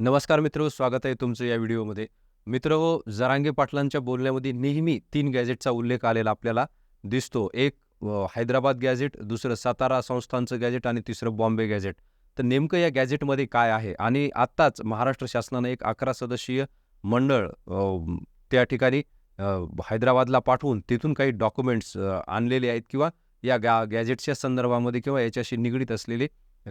नमस्कार मित्र स्वागत आहे तुमचं या व्हिडिओमध्ये. मित्र जरांगे पाटलांच्या बोलण्यामध्ये नेहमी तीन गॅजेटचा उल्लेख आलेला आपल्याला दिसतो. एक हैदराबाद गॅजेट दुसरं सातारा संस्थांचं गॅजेट आणि तिसरं बॉम्बे गॅजेट तर नेमकं या गॅजेटमध्ये काय आहे? आणि आत्ताच महाराष्ट्र शासनानं एक अकरा सदस्यीय मंडळ त्या ठिकाणी हैदराबादला पाठवून तिथून काही डॉक्युमेंट्स आणलेले आहेत किंवा या गॅ गॅजेटच्या संदर्भामध्ये किंवा याच्याशी निगडीत असलेले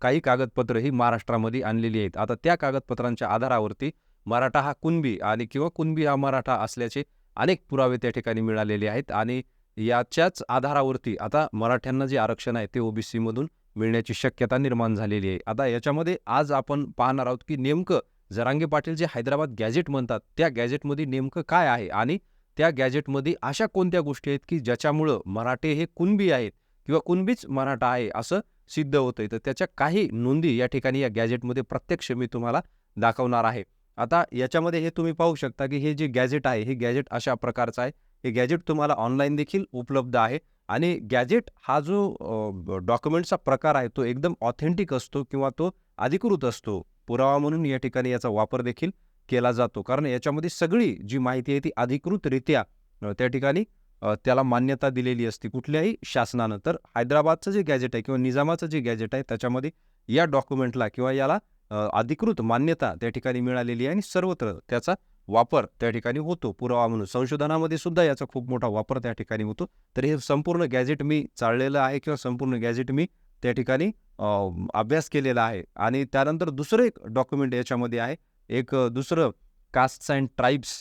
काही कागदपत्र ही महाराष्ट्रामध्ये आणलेली आहेत. आता त्या कागदपत्रांच्या आधारावरती मराठा हा कुणबी आणि किंवा कुणबी हा मराठा असल्याचे अनेक पुरावे त्या ठिकाणी मिळालेले आहेत आणि याच्याच आधारावरती आता मराठ्यांना जे आरक्षण आहे ते ओबीसीमधून मिळण्याची शक्यता निर्माण झालेली आहे. आता याच्यामध्ये आज आपण पाहणार आहोत की नेमकं जरांगे पाटील जे हैदराबाद गॅजेट म्हणतात त्या गॅजेटमध्ये नेमकं काय आहे आणि त्या गॅजेटमध्ये अशा कोणत्या गोष्टी आहेत की ज्याच्यामुळं मराठे हे कुणबी आहेत किंवा कुणबीच मराठा आहे असं सिद्ध होतंय. तर त्याच्या काही नोंदी या ठिकाणी या गॅजेटमध्ये प्रत्यक्ष मी तुम्हाला दाखवणार आहे. आता याच्यामध्ये हे तुम्ही पाहू शकता की हे जे गॅजेट आहे हे गॅजेट अशा प्रकारचं आहे. हे गॅजेट तुम्हाला ऑनलाईन देखील उपलब्ध आहे आणि गॅजेट हा जो डॉक्युमेंटचा प्रकार आहे तो एकदम ऑथेंटिक असतो किंवा तो अधिकृत असतो. पुरावा म्हणून या ठिकाणी याचा वापर देखील केला जातो. कारण याच्यामध्ये सगळी जी माहिती आहे ती अधिकृतरित्या त्या ठिकाणी त्याला मान्यता दिलेली असते कुठल्याही शासनानं. तर हैदराबादचं जे गॅजेट आहे किंवा निजामाचं जे गॅजेट आहे त्याच्यामध्ये या डॉक्युमेंटला किंवा याला अधिकृत मान्यता त्या ठिकाणी मिळालेली आहे आणि सर्वत्र त्याचा वापर त्या ठिकाणी होतो. पुरावा म्हणून संशोधनामध्ये सुद्धा याचा खूप मोठा वापर त्या ठिकाणी होतो. तर हे संपूर्ण गॅजेट मी चाललेलं आहे किंवा संपूर्ण गॅजेट मी त्या ठिकाणी अभ्यास केलेला आहे. आणि त्यानंतर दुसरं एक डॉक्युमेंट याच्यामध्ये आहे. एक दुसरं caste and tribes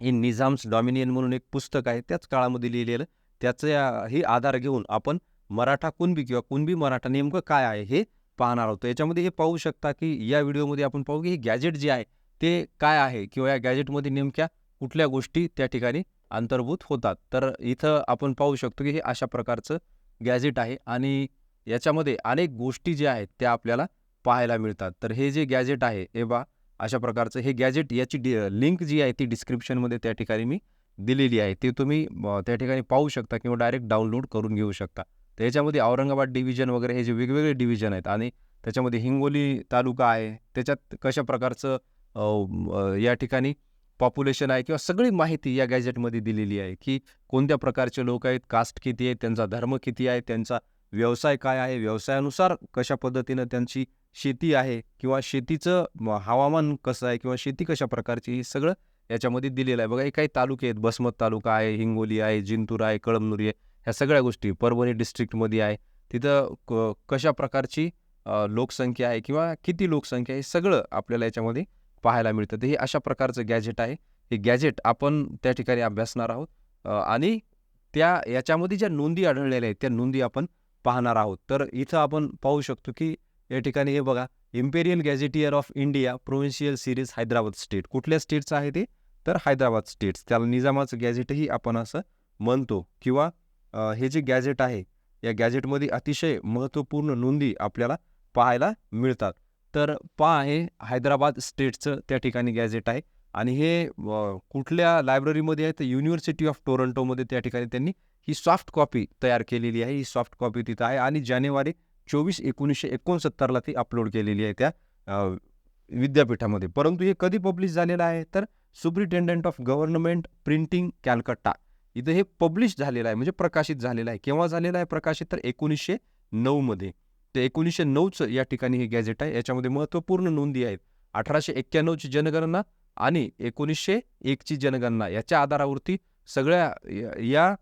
in Nizam's dominion म्हणून एक पुस्तक आहे त्याच काळामध्ये लिहिलेलं. त्याचाही आधार घेऊन आपण मराठा कुणबी किंवा कुणबी मराठा नेमकं काय आहे हे पाहणार आहोत. याच्यामध्ये हे पाहू शकता की या व्हिडिओमध्ये आपण पाहू की हे गॅजेट जे आहे ते काय आहे किंवा या गॅजेटमध्ये नेमक्या कुठल्या गोष्टी त्या ठिकाणी अंतर्भूत होतात. तर इथं आपण पाहू शकतो की हे अशा प्रकारचं गॅजेट आहे आणि याच्यामध्ये अनेक गोष्टी ज्या आहेत त्या आपल्याला पाहायला मिळतात. तर हे जे गॅजेट आहे हे बा अशा प्रकारचं हे गॅजेट याची डि लिंक जी आहे ती डिस्क्रिप्शनमध्ये त्या ठिकाणी मी दिलेली आहे. ती तुम्ही त्या ठिकाणी पाहू शकता किंवा डायरेक्ट डाउनलोड करून घेऊ शकता. तर याच्यामध्ये औरंगाबाद डिव्हिजन वगैरे हे जे वेगवेगळे डिव्हिजन आहेत आणि त्याच्यामध्ये हिंगोली तालुका आहे. त्याच्यात कशा प्रकारचं या ठिकाणी पॉप्युलेशन आहे किंवा सगळी माहिती या गॅजेटमध्ये दिलेली आहे की कोणत्या प्रकारचे लोक आहेत कास्ट किती आहे त्यांचा धर्म किती आहे त्यांचा व्यवसाय काय आहे व्यवसायानुसार कशा पद्धतीनं त्यांची शेती आहे किंवा शेतीचं हवामान कसं आहे किंवा शेती कशा प्रकारची हे सगळं याच्यामध्ये दिलेलं आहे. बघा हे काही तालुके आहेत. बसमत तालुका आहे हिंगोली आहे जिंतूर आहे कळमनुरी आहे. ह्या सगळ्या गोष्टी परभणी डिस्ट्रिक्टमध्ये आहे. तिथं क कशा प्रकारची लोकसंख्या आहे किंवा किती लोकसंख्या आहे हे सगळं आपल्याला याच्यामध्ये पाहायला मिळतं. तर हे अशा प्रकारचं गॅजेट आहे. हे गॅजेट आपण त्या ठिकाणी अभ्यासणार आहोत. आणि त्या याच्यामध्ये ज्या नोंदी आढळलेल्या आहेत त्या नोंदी आपण पाहणार आहोत. तर इथं आपण पाहू शकतो की या ठिकाणी हे बघा imperial gazetteer of India provincial series Hyderabad state कुठल्या स्टेटचं आहे ते? तर हैदराबाद स्टेट्स त्याला निजामाचं गॅझेटही आपण असं म्हणतो. किंवा हे जे गॅझेट आहे या गॅझेटमध्ये अतिशय महत्त्वपूर्ण नोंदी आपल्याला पाहायला मिळतात. तर पहा आहे हैदराबाद स्टेटचं त्या ठिकाणी गॅझेट आहे. आणि हे कुठल्या लायब्ररीमध्ये आहे? तर युनिव्हर्सिटी ऑफ टोरंटोमध्ये त्या ठिकाणी त्यांनी ही सॉफ्ट कॉपी तयार केलेली आहे. ही सॉफ्ट कॉपी तिथं आहे. आणि जानेवारी चोवीस एकोणीसशे एकोणसत्तरला ती अपलोड केलेली आहे त्या विद्यापीठामध्ये. परंतु हे कधी पब्लिश झालेलं आहे? तर superintendent of government printing Calcutta इथं हे पब्लिश झालेलं आहे म्हणजे प्रकाशित झालेलं आहे. केव्हा झालेलं आहे प्रकाशित? तर एकोणीसशे नऊमध्ये. ते एकोणीसशे नऊचं या ठिकाणी हे गॅझेट आहे. याच्यामध्ये महत्त्वपूर्ण नोंदी आहेत. अठराशे एक्क्याण्णवची जनगणना आणि एकोणीसशे एकची जनगणना याच्या आधारावरती सगळ्या या-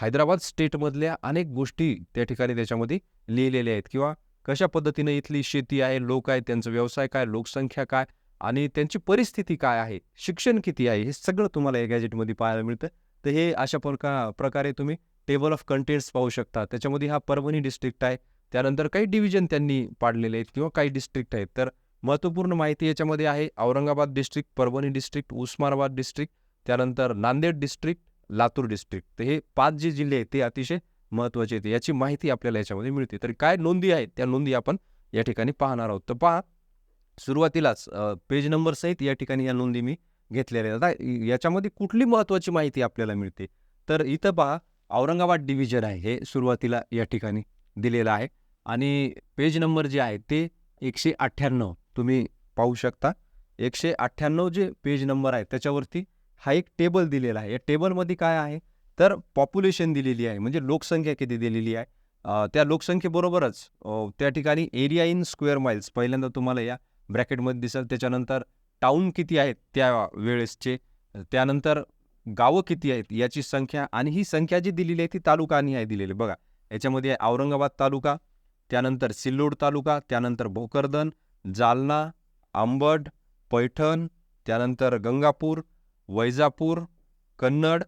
हैदराबाद स्टेटमधल्या अनेक गोष्टी त्या ठिकाणी त्याच्यामध्ये लिहिलेले आहेत किंवा कशा पद्धतीनं इथली शेती आहे लोक आहेत त्यांचा व्यवसाय काय लोकसंख्या काय आणि त्यांची परिस्थिती काय आहे शिक्षण किती आहे हे सगळं तुम्हाला या गॅजेटमध्ये पाहायला मिळतं. तर हे अशा प्रका प्रकारे तुम्ही टेबल ऑफ कंटेंट्स पाहू शकता. त्याच्यामध्ये हा परभणी डिस्ट्रिक्ट आहे. त्यानंतर काही डिव्हिजन त्यांनी पाडलेले आहेत किंवा काही डिस्ट्रिक्ट आहेत. तर महत्त्वपूर्ण माहिती याच्यामध्ये आहे Aurangabad district Parbhani district Osmanabad district त्यानंतर नांदेड डिस्ट्रिक्ट लातूर डिस्ट्रिक्ट तर हे पाच जे जिल्हे आहेत ते अतिशय महत्त्वाचे आहेत याची माहिती आपल्याला याच्यामध्ये मिळते. तर काय नोंदी आहेत? त्या नोंदी आपण या ठिकाणी पाहणार आहोत. तर पहा सुरुवातीलाच पेज नंबर सहित या ठिकाणी या नोंदी मी घेतलेल्या आहेत. आता याच्यामध्ये कुठली महत्त्वाची माहिती आपल्याला मिळते? तर इथं पहा औरंगाबाद डिव्हिजन आहे हे सुरुवातीला या ठिकाणी दिलेलं आहे. आणि पेज नंबर जे आहे ते एकशे अठ्ठ्याण्णव. तुम्ही पाहू शकता. एकशे अठ्ठ्याण्णव जे पेज नंबर आहे त्याच्यावरती हा एक टेबल दिलेला आहे. या टेबलमध्ये काय आहे? तर पॉप्युलेशन दिलेली आहे म्हणजे लोकसंख्या किती दिलेली आहे? त्या लोकसंख्येबरोबरच त्या ठिकाणी एरिया इन स्क्वेअर माइल्स पहिल्यांदा तुम्हाला या ब्रॅकेटमध्ये दिसेल. त्याच्यानंतर टाऊन किती आहेत त्या वेळेसचे त्यानंतर गावं किती आहेत याची संख्या आणि ही संख्या जी दिलेली आहे ती तालुकानी आहे दिलेली. बघा याच्यामध्ये औरंगाबाद तालुका त्यानंतर सिल्लोड तालुका त्यानंतर भोकरदन जालना अंबड पैठण त्यानंतर गंगापूर वैजापूर कन्नड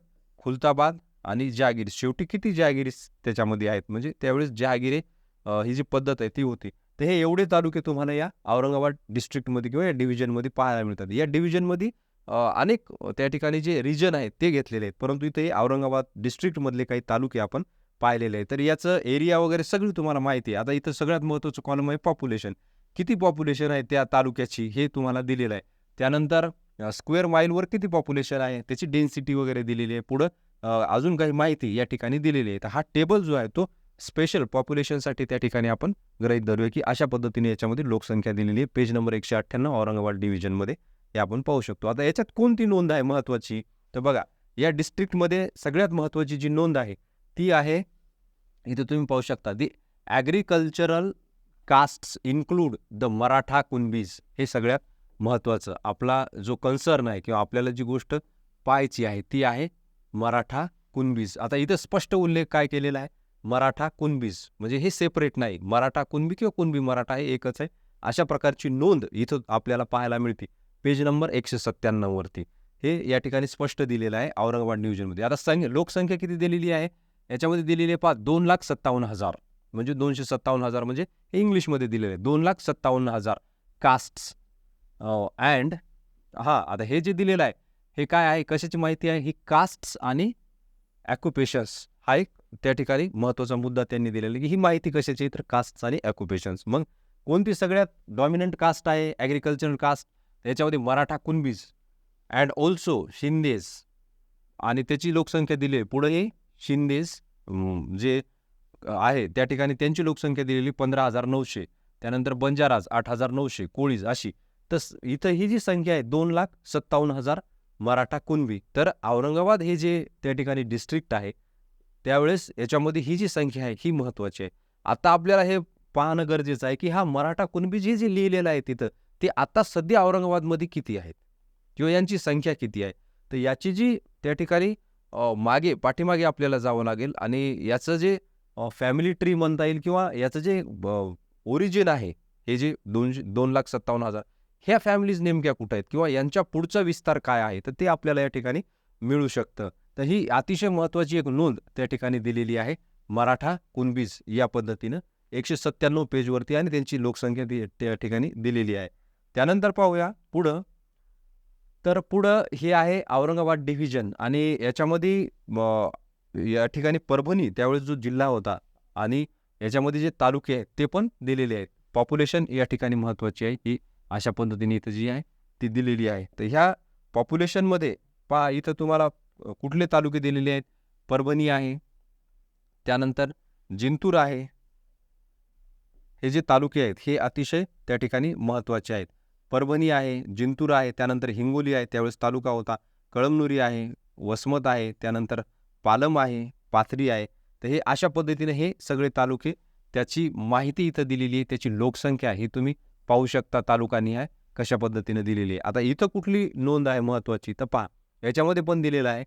खुलताबाद आणि जहागीर शेवटी किती जहागिरी त्याच्यामध्ये आहेत? म्हणजे त्यावेळेस जहागिरी ही जी पद्धत आहे ती होती. तर हे एवढे तालुके तुम्हाला या औरंगाबाद डिस्ट्रिक्टमध्ये किंवा या डिव्हिजनमध्ये पाहायला मिळतात. या डिव्हिजनमध्ये अनेक त्या ठिकाणी जे रिजन आहेत ते घेतलेले आहेत. परंतु इथे औरंगाबाद डिस्ट्रिक्टमधले काही तालुके आपण पाहिलेले आहेत. तर याचं एरिया वगैरे सगळी तुम्हाला माहिती आहे. आता इथं सगळ्यात महत्त्वाचं कॉलम आहे पॉप्युलेशन किती पॉप्युलेशन आहे त्या तालुक्याची हे तुम्हाला दिलेलं आहे. त्यानंतर स्क्वेअर माईलवर किती पॉप्युलेशन आहे? त्याची डेन्सिटी वगैरे दिलेली आहे. पुढं अजून काही माहिती या ठिकाणी दिलेली आहे. तर हा टेबल जो आहे तो स्पेशल पॉप्युलेशनसाठी त्या ठिकाणी आपण ग्रहित धरूया की अशा पद्धतीने याच्यामध्ये लोकसंख्या दिलेली आहे. पेज नंबर एकशे अठ्ठ्याण्णव औरंगाबाद डिव्हिजनमध्ये हे आपण पाहू शकतो. आता याच्यात कोणती नोंद आहे महत्त्वाची? तर बघा या डिस्ट्रिक्टमध्ये सगळ्यात महत्त्वाची जी नोंद आहे ती आहे इथे तुम्ही पाहू शकता the agricultural castes include the Maratha Kunbis. हे सगळ्यात महत्त्वाचं. आपला जो कन्सर्न आहे किंवा आपल्याला जी गोष्ट पाहायची आहे ती आहे मराठा कुणबीज. आता इथं स्पष्ट उल्लेख काय केलेला आहे? मराठा कुणबीज. म्हणजे हे सेपरेट नाही. मराठा कुणबी किंवा कुणबी मराठा हे एकच आहे. अशा प्रकारची नोंद इथं आपल्याला पाहायला मिळते. पेज नंबर एकशे सत्त्याण्णववरती हे या ठिकाणी स्पष्ट दिलेलं आहे औरंगाबाद डिव्हिजनमध्ये आता संख्या लोकसंख्या किती दिलेली आहे? याच्यामध्ये दिलेली आहे पा दोन लाख सत्तावन्न हजार. म्हणजे दोनशे सत्तावन्न हजार म्हणजे इंग्लिशमध्ये दिलेलं आहे. दोन लाख सत्तावन्न हजार कास्ट्स. अँड हां आता हे जे दिलेलं आहे हे काय आहे कशाची माहिती आहे ही कास्ट्स आणि ॲक्युपेशन्स हा एक त्या ठिकाणी महत्त्वाचा मुद्दा त्यांनी दिलेला की ही माहिती कशाची तर कास्ट्स आणि ॲक्युपेशन्स मग कोणती सगळ्यात डॉमिनंट कास्ट आहे ॲग्रिकल्चरल कास्ट त्याच्यामध्ये मराठा कुणबीज अँड ऑल्सो शिंदेस. आणि त्याची लोकसंख्या दिली आहे. पुढे शिंदेस जे आहे त्या ठिकाणी त्यांची लोकसंख्या दिलेली पंधरा हजार नऊशे. त्यानंतर बंजाराज आठ हजार नऊशे कोळीज अशी. तर इथं ही जी संख्या आहे दोन लाख सत्तावन्न हजार मराठा कुणबी. तर औरंगाबाद हे जे त्या ठिकाणी डिस्ट्रिक्ट आहे त्यावेळेस याच्यामध्ये ही जी संख्या आहे ही महत्त्वाची आहे. आता आपल्याला हे पाहणं गरजेचं आहे की हा मराठा कुणबी जे जे लिहिलेलं आहे तिथं ते आता सध्या औरंगाबादमध्ये किती आहेत? किंवा यांची संख्या किती आहे? तर याची जी त्या ठिकाणी मागे पाठीमागे आपल्याला जावं लागेल आणि याचं जे फॅमिली ट्री म्हणता येईल किंवा याचं जे ओरिजिन आहे हे जे दोनशे दोन लाख सत्तावन्न हजार ह्या फॅमिलीज नेमक्या कुठं आहेत? किंवा यांच्या पुढचा विस्तार काय आहे? तर ते आपल्याला या ठिकाणी मिळू शकतं. तर ही अतिशय महत्त्वाची एक नोंद त्या ठिकाणी दिलेली आहे. मराठा कुणबीज या पद्धतीनं एकशे सत्त्याण्णव पेजवरती आणि त्यांची लोकसंख्या त्या ठिकाणी दिलेली आहे. त्यानंतर पाहूया पुढं. तर पुढं हे आहे औरंगाबाद डिव्हिजन आणि याच्यामध्ये या ठिकाणी परभणी त्यावेळेस जो जिल्हा होता आणि याच्यामध्ये जे तालुके आहेत ते पण दिलेले आहेत. पॉप्युलेशन या ठिकाणी महत्त्वाची आहे. ही अशा पद्धतीने इथं जी आहे ती दिलेली आहे. तर ह्या पॉप्युलेशनमध्ये पहा इथं तुम्हाला कुठले तालुके दिलेले आहेत? परभणी आहे. त्यानंतर जिंतूर आहे. हे जे तालुके आहेत हे अतिशय त्या ठिकाणी महत्त्वाचे आहेत. परभणी आहे जिंतूर आहे त्यानंतर हिंगोली आहे त्यावेळेस तालुका होता. कळमनुरी आहे वसमत आहे त्यानंतर पालम आहे पाथरी आहे. तर हे अशा पद्धतीने हे सगळे तालुके त्याची माहिती इथं दिलेली आहे त्याची लोकसंख्या ही तुम्ही पाहू शकता तालुकानिहाय कशा पद्धतीने दिलेली आहे. आता इथं कुठली नोंद आहे महत्त्वाची? तर पहा याच्यामध्ये पण दिलेलं आहे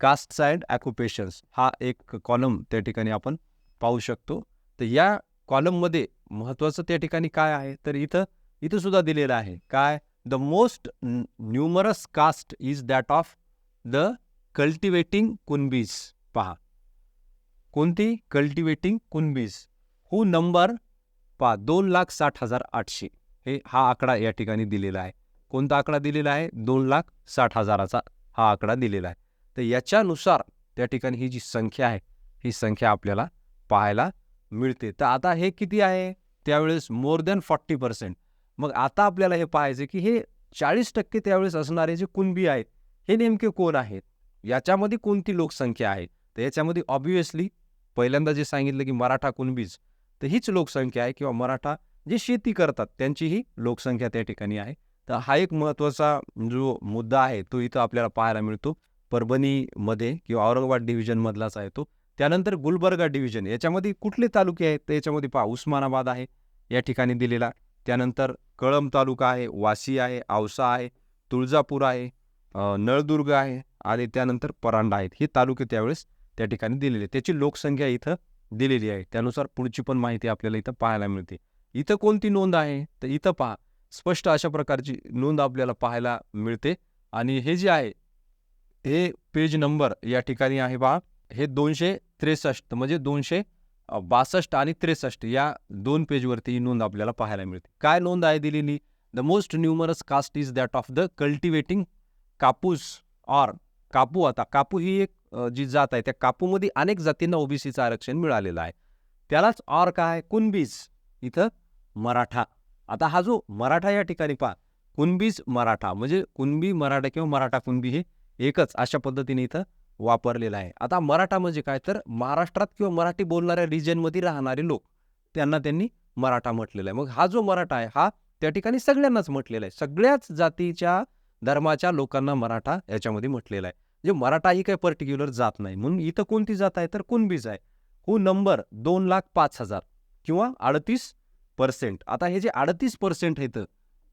कास्ट अँड ॲक्युपेशन्स हा एक कॉलम त्या ठिकाणी आपण पाहू शकतो. तर या कॉलममध्ये महत्त्वाचं त्या ठिकाणी काय आहे? तर इथं इथं सुद्धा दिलेलं आहे. काय? The most numerous caste is that of the cultivating Kunbis. पहा. कोणती? कल्टिवेटिंग कुणबीज. हू नंबर पहा दोन लाख साठ हजार आठशे. हे हा आकडा या ठिकाणी दिलेला आहे. कोणता आकडा दिलेला आहे? दोन लाख साठ हजाराचा हा आकडा दिलेला आहे. तर याच्यानुसार त्या ठिकाणी ही जी संख्या आहे ही संख्या आपल्याला पाहायला मिळते. तर आता हे किती आहे? त्यावेळेस मोर दॅन फॉर्टी पर्सेंट. मग आता आपल्याला हे पाहायचं की हे चाळीस टक्के त्यावेळेस असणारे जे कुणबी आहेत हे नेमके कोण आहेत? याच्यामध्ये कोणती लोकसंख्या आहे? तर याच्यामध्ये ऑब्वियसली पहिल्यांदा जे सांगितलं की मराठा कुणबीज तर हीच लोकसंख्या आहे किंवा मराठा जे शेती करतात त्यांची ही लोकसंख्या त्या ठिकाणी आहे. तर हा एक महत्त्वाचा जो मुद्दा आहे तो इथं आपल्याला पाहायला मिळतो. परभणीमध्ये किंवा औरंगाबाद डिव्हिजनमधलाच आहे तो. त्यानंतर गुलबर्गा डिव्हिजन याच्यामध्ये कुठले तालुके आहेत? तर याच्यामध्ये पहा उस्मानाबाद आहे या ठिकाणी दिलेला. त्यानंतर कळंब तालुका आहे वाशी आहे औसा आहे तुळजापूर आहे नळदुर्ग आहे आणि त्यानंतर परांडा आहेत. हे तालुके त्यावेळेस त्या ठिकाणी दिलेले त्याची लोकसंख्या इथं दिलेली आहे. त्यानुसार पुढची पण माहिती आपल्याला इथं पाहायला मिळते. इथं कोणती नोंद आहे? तर इथं पहा. स्पष्ट अशा प्रकारची नोंद आपल्याला पाहायला मिळते. आणि हे जे आहे हे पेज नंबर या ठिकाणी आहे पहा. हे दोनशे त्रेसष्ट म्हणजे दोनशे बासष्ट आणि त्रेसष्ट या दोन पेजवरती ही नोंद आपल्याला पाहायला मिळते. काय नोंद आहे दिलेली? The most numerous caste is that of the cultivating Kapus or Kapu आता कापू ही एक जी जात आहे त्या कापूमध्ये अनेक जातींना ओबीसीचं आरक्षण मिळालेलं आहे. त्यालाच और काय? कुणबीज. इथं मराठा. आता हा जो मराठा या ठिकाणी पहा. कुणबीज मराठा. म्हणजे कुणबी मराठा किंवा मराठा कुणबी हे एकच अशा पद्धतीने इथं वापरलेलं आहे. आता मराठा म्हणजे काय? तर महाराष्ट्रात किंवा मराठी बोलणाऱ्या रिजनमध्ये राहणारे लोक. त्यांना त्यांनी मराठा म्हटलेला आहे. मग हा जो मराठा आहे हा त्या ठिकाणी सगळ्यांनाच म्हटलेला आहे. सगळ्याच जातीच्या धर्माच्या लोकांना मराठा याच्यामध्ये म्हटलेला आहे. म्हणजे मराठा ही काही पर्टिक्युलर जात नाही. म्हणून इथं कोणती जात आहे? तर कुणबीज आहे हु नंबर दोन लाख पाच हजार किंवा अडतीस पर्सेंट आता हे जे अडतीस पर्सेंट आहेत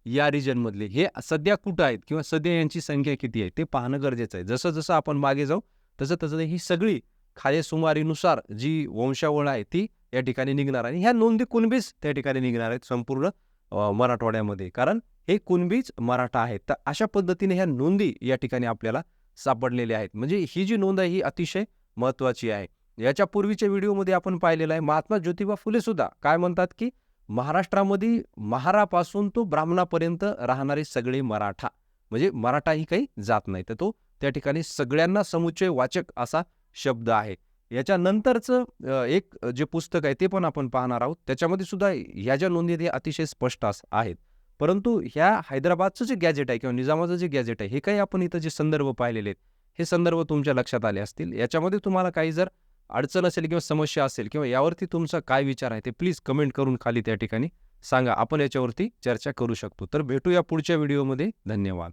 या रिजनमधले हे सध्या कुठं आहेत? किंवा सध्या यांची संख्या किती आहे? ते पाहणं गरजेचं आहे. जसं जसं आपण मागे जाऊ तसं तसं ही सगळी खालेसुमारीनुसार जी वंशावळ आहे ती या ठिकाणी निघणार आणि ह्या नोंदी कुणबीज त्या ठिकाणी निघणार आहेत संपूर्ण मराठवाड्यामध्ये. कारण हे कुणबीज मराठा आहेत. तर अशा पद्धतीने ह्या नोंदी या ठिकाणी आपल्याला सापडलेले आहेत. म्हणजे ही जी नोंद आहे ही अतिशय महत्त्वाची आहे. याच्या पूर्वीच्या व्हिडिओमध्ये आपण पाहिलेलं आहे महात्मा ज्योतिबा फुलेसुद्धा काय म्हणतात की महाराष्ट्रामध्ये महारापासून तो ब्राह्मणापर्यंत राहणारे सगळे मराठा. म्हणजे मराठा ही काही जात नाही. तर तो त्या ठिकाणी सगळ्यांना समुच्चय वाचक असा शब्द आहे. याच्यानंतरचं एक जे पुस्तक आहे ते पण आपण पाहणार आहोत. त्याच्यामध्ये सुद्धा ह्या ज्या नोंदी हे अतिशय स्पष्ट अस- आहेत. परंतु ह्या हैदराबादचं जे गॅजेट आहे किंवा निजामाचं जे गॅजेट आहे हे काही आपण इथं जे संदर्भ पाहिलेले आहेत हे संदर्भ तुमच्या लक्षात आले असतील. याच्यामध्ये तुम्हाला काही जर अडचण असेल किंवा समस्या असेल किंवा यावरती तुमचा काय विचार आहे ते प्लीज कमेंट करून खाली त्या ठिकाणी सांगा. आपण याच्यावरती चर्चा करू शकतो. तर भेटूया पुढच्या व्हिडिओमध्ये. धन्यवाद.